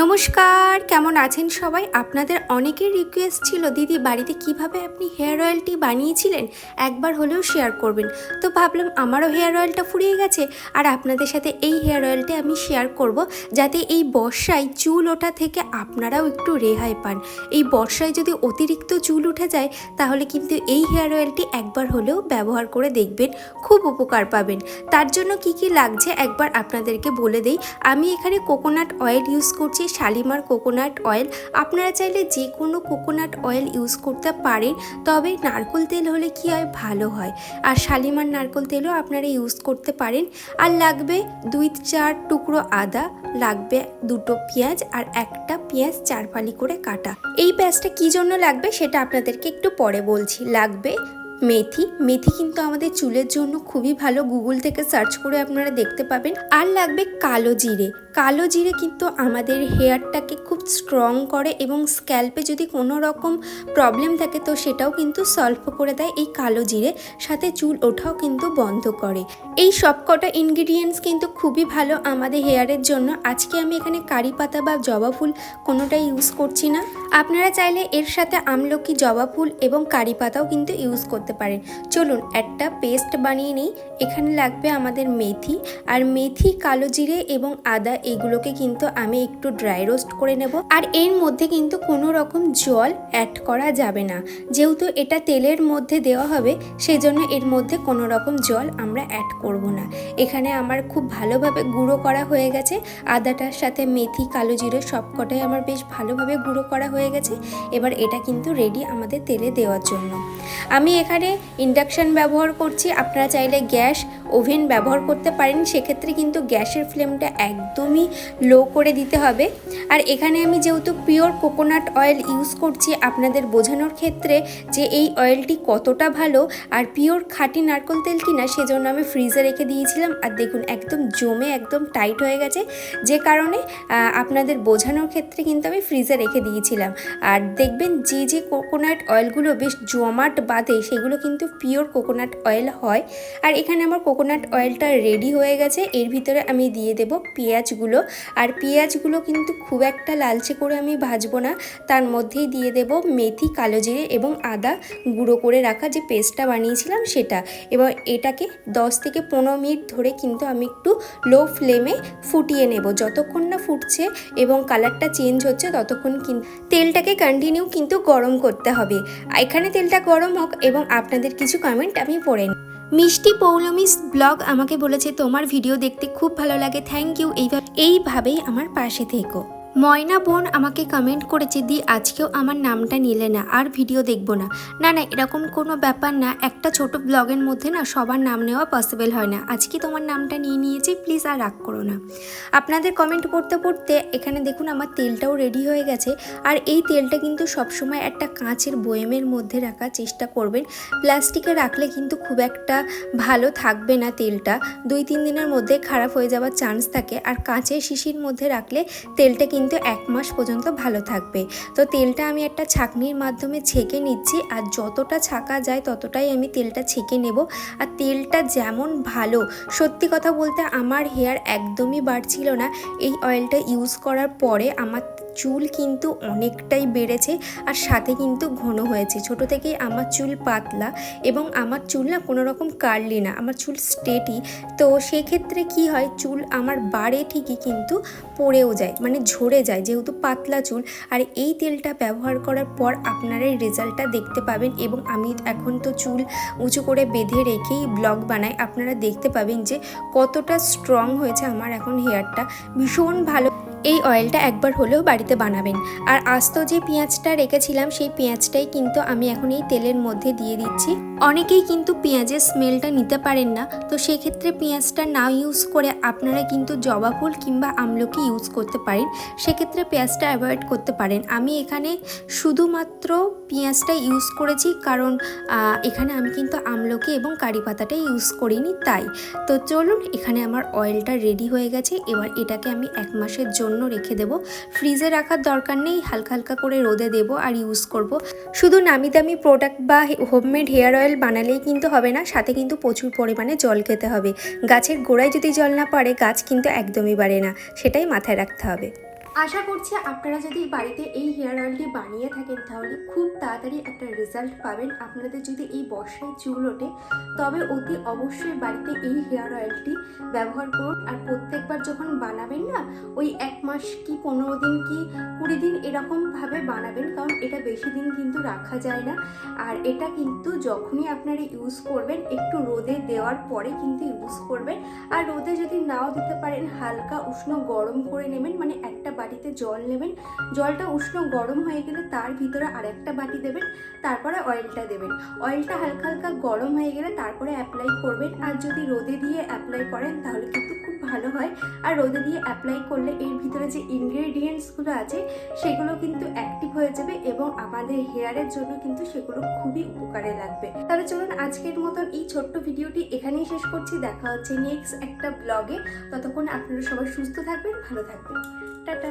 নমস্কার, কেমন আছেন সবাই? আপনাদের অনেকের রিকোয়েস্ট ছিল, দিদি, বাড়িতে কীভাবে আপনি হেয়ার অয়েলটি বানিয়েছিলেন? একবার হলেও শেয়ার করবেন। তো ভাবলাম, আমারও হেয়ার অয়েলটা ফুরিয়ে গেছে, আর আপনাদের সাথে এই হেয়ার অয়েলটি আমি শেয়ার করব, যাতে এই বর্ষায় চুল ওঠা থেকে আপনারাও একটু রেহাই পান। এই বর্ষায় যদি অতিরিক্ত চুল উঠে যায়, তাহলে কিন্তু এই হেয়ার অয়েলটি একবার হলেও ব্যবহার করে দেখবেন, খুব উপকার পাবেন। তার জন্য কি কি লাগছে একবার আপনাদেরকে বলে দেই। আমি এখানে কোকোনাট অয়েল ইউজ করছি শালিমার কোকোনাট অয়েল। আপনারা চাইলে যে কোনো কোকোনাট অয়েল ইউজ করতে পারেন, তবে নারকোল তেল হলে কি হয়? ভালো হয়। আর শালিমার নারকোল তেলও আপনারা ইউজ করতে পারেন। আর লাগবে দুই চার টুকরো আদা, লাগবে দুটো পেঁয়াজ আর একটা পেঁয়াজ চার ফালি করে কাটা। এই পেঁয়াজটা কী জন্য লাগবে সেটা আপনাদেরকে একটু পরে বলছি। লাগবে মেথি মেথি কিন্তু আমাদের চুলের জন্য খুবই ভালো। গুগল থেকে সার্চ করে আপনারা দেখতে পাবেন। আর লাগবে কালো জিরে। কালো জিরে কিন্তু আমাদের হেয়ারটাকে খুব স্ট্রং করে এবং স্ক্যাল্পে যদি কোনো রকম প্রবলেম থাকে, তো সেটাও কিন্তু সলভ করে দেয় এই কালো জিরে। সাথে চুল ওঠাও কিন্তু বন্ধ করে। এই সব কটা ইনগ্রিডিয়েন্টস কিন্তু খুবই ভালো আমাদের হেয়ারের জন্য। আজকে আমি এখানে কারি পাতা বা জবা ফুল কোনোটাই ইউজ করছি না। আপনারা চাইলে এর সাথে আমলকি, জবা ফুল এবং কারি পাতাও কিন্তু ইউজ করতে পারেন। চলুন একটা পেস্ট বানিয়ে নিই। এখানে লাগবে আমাদের মেথি। আর মেথি, কালো জিরে এবং আদা, এগুলোকে কিন্তু আমি একটু ড্রাই রোস্ট করে নেব। আর এর মধ্যে কিন্তু কোনো রকম জল অ্যাড করা যাবে না। যেহেতু এটা তেলের মধ্যে দেওয়া হবে সেই জন্য এর মধ্যে কোনো রকম জল আমরা অ্যাড করব না। এখানে আমার খুব ভালোভাবে গুঁড়ো করা হয়ে গেছে। আদাটার সাথে মেথি, কালো জিরে সবকটাই আমার বেশ ভালোভাবে গুঁড়ো করা হয়ে গেছে। এবার এটা কিন্তু রেডি আমাদের তেলে দেওয়ার জন্য। আমি এখানে ইন্ডাকশান ব্যবহার করছি। আপনারা চাইলে গ্যাস ওভেন ব্যবহার করতে পারেন। সেক্ষেত্রে কিন্তু গ্যাসের ফ্লেমটা একদমই লো করে দিতে হবে। আর এখানে আমি যেহেতু পিওর কোকোনাট অয়েল ইউজ করছি, আপনাদের বোঝানোর ক্ষেত্রে যে এই অয়েলটি কতটা ভালো আর পিওর খাঁটি নারকোল তেল কিনা, সেজন্য আমি ফ্রিজে রেখে দিয়েছিলাম। আর দেখুন, একদম জমে, একদম টাইট হয়ে গেছে। যে কারণে আপনাদের বোঝানোর ক্ষেত্রে কিন্তু আমি ফ্রিজে রেখে দিয়েছিলাম। আর দেখবেন যে যে কোকোনাট অয়েলগুলো বেশ জমাট বাঁধে সেগুলো কিন্তু পিওর কোকোনাট অয়েল হয়। আর এখানে আমার কোকোনাট অয়েলটা রেডি হয়ে গেছে। এর ভিতরে আমি দিয়ে দেব পেঁয়াজগুলো। আর পেঁয়াজগুলো কিন্তু খুব একটা লালচে করে আমি ভাজবো না। তার মধ্যেই দিয়ে দেব মেথি, কালো জিরে এবং আদা গুঁড়ো করে রাখা যে পেস্টটা বানিয়েছিলাম সেটা। এবার এটাকে 10 থেকে পনেরো মিনিট ধরে কিন্তু আমি একটু লো ফ্লেমে ফুটিয়ে নেব। যতক্ষণ না ফুটছে এবং কালারটা চেঞ্জ হচ্ছে, ততক্ষণ কিন্তু তেলটাকে কন্টিনিউ কিন্তু গরম করতে হবে। এখানে তেলটা গরম হোক এবং আপনাদের কিছু কমেন্ট আমি পড়ে নিই। মিষ্টি পৌলমিস ব্লগ আমাকে বলেছে, তোমার ভিডিও দেখতে খুব ভালো লাগে। থ্যাংক ইউ এইভাবে এইভাবেই আমার পাশে থেকো। ময়না বোন আমাকে কমেন্ট করেছে, দি, আজকেও আমার নামটা নিলে না, আর ভিডিও দেখব না। না না, এরকম কোনো ব্যাপার না। একটা ছোট ব্লগের মধ্যে না সবার নাম নেওয়া পসিবল হয় না। আজকে তোমার নামটা নিয়ে নিয়েছি প্লিজ আর রাগ করো না। আপনাদের কমেন্ট পড়তে পড়তে এখানে দেখুন আমার তেলটাও রেডি হয়ে গেছে। আর এই তেলটা কিন্তু সবসময় একটা কাঁচের বয়েমের মধ্যে রাখার চেষ্টা করবেন। প্লাস্টিকে রাখলে কিন্তু খুব একটা ভালো থাকবে না তেলটা। দুই, তিন দিনের মধ্যে খারাপ হয়ে যাওয়ার চান্স থাকে। আর কাঁচের শিশির মধ্যে রাখলে তেলটা কিন্তু এক মাস পর্যন্ত ভালো থাকবে। তো তেলটা আমি একটা ছাঁকনির মাধ্যমে ছেঁকে নিচ্ছি আর যতটা ছাঁকা যায় ততটাই আমি তেলটা ছেঁকে নেব। আর তেলটা যেমন ভালো, সত্যি কথা বলতে আমার হেয়ার একদমই বাড়ছিল না। এই অয়েলটা ইউজ করার পরে আমার চুল কিন্তু অনেকটাই বেড়েছে আর সাথে কিন্তু ঘন হয়েছে। ছোট থেকেই আমার চুল পাতলা এবং আমার চুল না কোনো রকম কার্লি না, আমার চুল স্ট্রেটই তো সেক্ষেত্রে কি হয়, চুল আমার বাড়ে ঠিকই কিন্তু পড়েও যায় মানে ঝরে যায় যেহেতু পাতলা চুল। আর এই তেলটা ব্যবহার করার পর আপনারা রেজাল্টটা দেখতে পাবেন এবং আমি এখন তো চুল উঁচু করে বেঁধে রেখেই ব্লগ বানাই, আপনারা দেখতে পাবেন যে কতটা স্ট্রং হয়েছে আমার এখন হেয়ারটা ভীষণ ভালো এই অয়েলটা একবার হলেও বাড়িতে বানাবেন। আর আস্ত যে পেঁয়াজটা রেখেছিলাম, সেই পেঁয়াজটাই কিন্তু আমি এখন এই তেলের মধ্যে দিয়ে দিচ্ছি। অনেকেই কিন্তু পেঁয়াজের স্মেলটা নিতে পারেন না, তো সেক্ষেত্রে পেঁয়াজটা না ইউজ করে আপনারা কিন্তু জবা ফুল কিংবা আমলকি ইউজ করতে পারেন। সেক্ষেত্রে পেঁয়াজটা অ্যাভয়েড করতে পারেন। আমি এখানে শুধুমাত্র পেঁয়াজটা ইউজ করেছি কারণ এখানে আমি কিন্তু আমলকি এবং কারি পাতাটা ইউজ করিনি, তাই। তো চলুন, এখানে আমার অয়েলটা রেডি হয়ে গেছে। এবার এটাকে আমি এক মাসের জন্য রেখে দেব। ফ্রিজে রাখার দরকার নেই, হালকা হালকা করে রোদে দেব আর ইউজ করব। শুধু নামি দামি প্রোডাক্ট বা হোমমেড হেয়ার অয়েল বানালেই কিন্তু হবে না, সাথে কিন্তু প্রচুর পরিমাণে জল খেতে হবে। গাছের গোড়ায় যদি জল না পারে গাছ কিন্তু একদমই বাড়ে না, সেটাই মাথায় রাখতে হবে। আশা করছি আপনারা যদি বাড়িতে এই হেয়ার অয়েলটি বানিয়ে থাকেন, তাহলে খুব তাড়াতাড়ি একটা রেজাল্ট পাবেন। আপনাদের যদি এই বর্ষায় চুল ওঠে, তবে অতি অবশ্যই বাড়িতে এই হেয়ার অয়েলটি ব্যবহার করুন। আর প্রত্যেকবার যখন বানাবেন না, ওই এক মাস কি পনেরো দিন কি কুড়ি দিন এরকমভাবে বানাবেন, কারণ এটা বেশি দিন কিন্তু রাখা যায় না। আর এটা কিন্তু যখনই আপনারা ইউজ করবেন, একটু রোদে দেওয়ার পরে কিন্তু ইউজ করবেন। আর রোদে যদি নাও দিতে পারেন, হালকা উষ্ণ গরম করে নেবেন মানে একটা বাটিতে জল নেবেন। জলটা উষ্ণ গরম হয়ে গেলে তার ভিতরে আরেকটা বাটি দেবেন, তারপরে অয়েলটা দেবেন। অয়েলটা হালকা হালকা গরম হয়ে গেলে তারপরে অ্যাপ্লাই করবেন। আর যদি রোদে দিয়ে অ্যাপ্লাই করেন, তাহলে কিন্তু খুব ভালো হয়। আর রোদে দিয়ে অ্যাপ্লাই করলে এর ভিতরে যে ইনগ্রেডিয়েন্টসগুলো আছে, সেগুলো কিন্তু অ্যাক্টিভ হয়ে যাবে এবং আমাদের হেয়ারের জন্য কিন্তু সেগুলো খুবই উপকারে লাগবে। তাহলে চলুন আজকের মতন এই ছোট্ট ভিডিওটি এখানেই শেষ করছি। দেখা হচ্ছে নেক্সট একটা ব্লগে ততক্ষণ আপনারা সবাই সুস্থ থাকবেন, ভালো থাকবেন। টাটা।